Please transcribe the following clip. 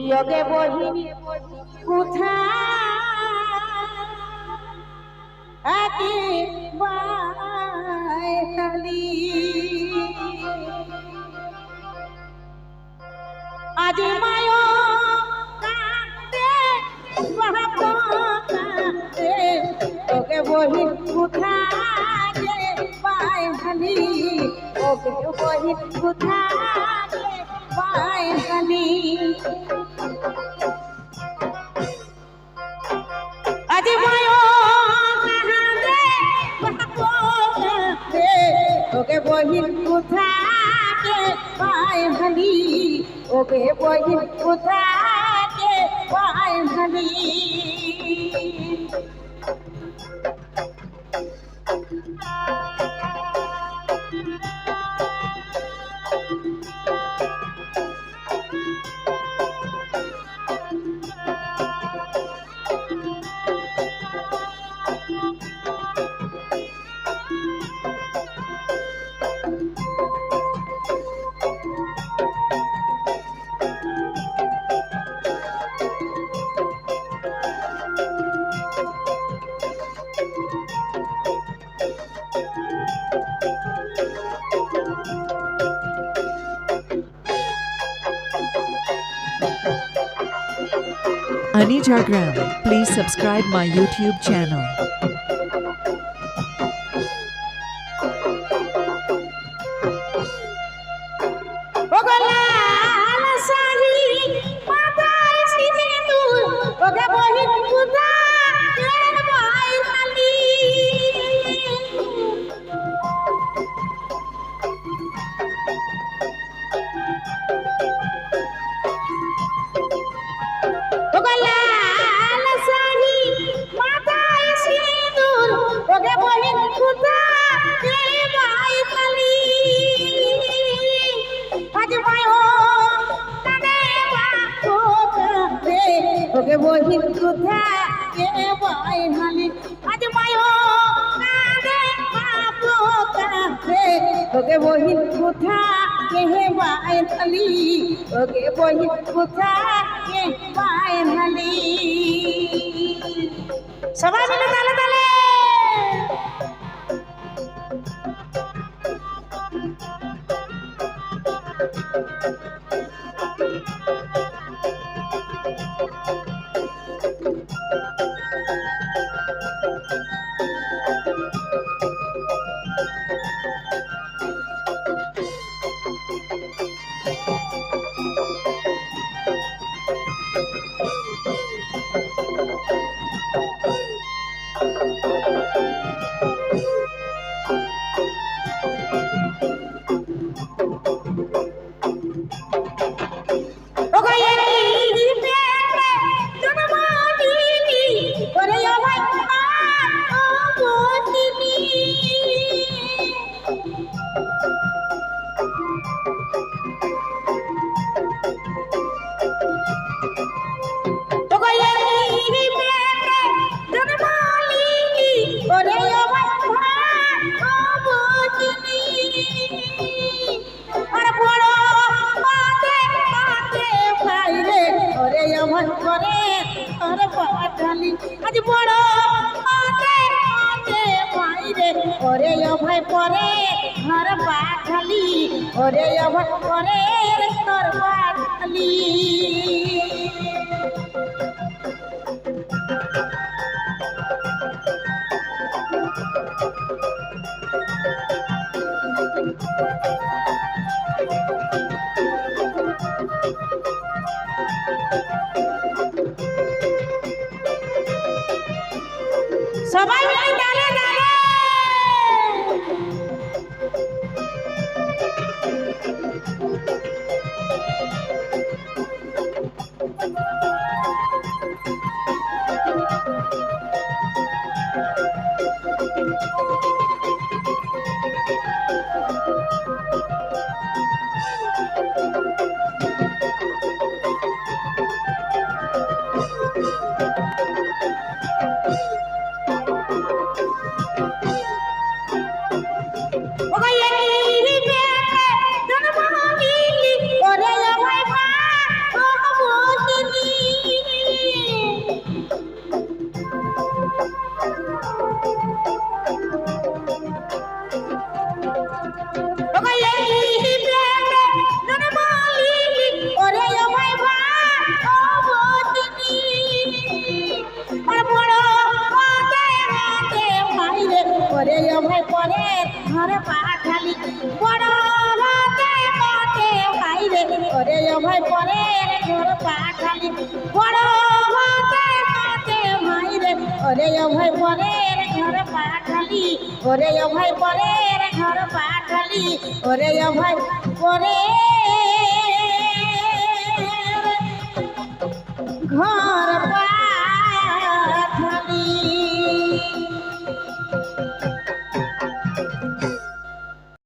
যোগে বহিনী বাইতালি আজ মায় কাঁদে বাপ কাঁদে তোকে বহিন কোথায় বাইতালি ওকে বহিন কোথায় বাইতালি আজ মায় তোকে বহিন কোথায় বাইতালি ওকে বহিন কোথায় বাইতালি Anija Gram, please subscribe my YouTube channel. বহিন কোথায় বাইতালি ওকে বহিন কোথায় বাইতালি সবাই মিলে তালে তালে। ওগো どこが好き? ওরে অভয় পরে ঘর পাঠালি ওরে অভয় পরে তোর পাঠালি পরে ঘরে পাঠালি বড় হাতে মাতে বাইরে ওরে অভয় পরে ঘরে পাঠালি বড় হাতে মাতে বাইরে ওরে অভয় পরে ঘরে পাঠালি ওরে অভয় পরে ঘর পাঠালি ওরে অভয় পরের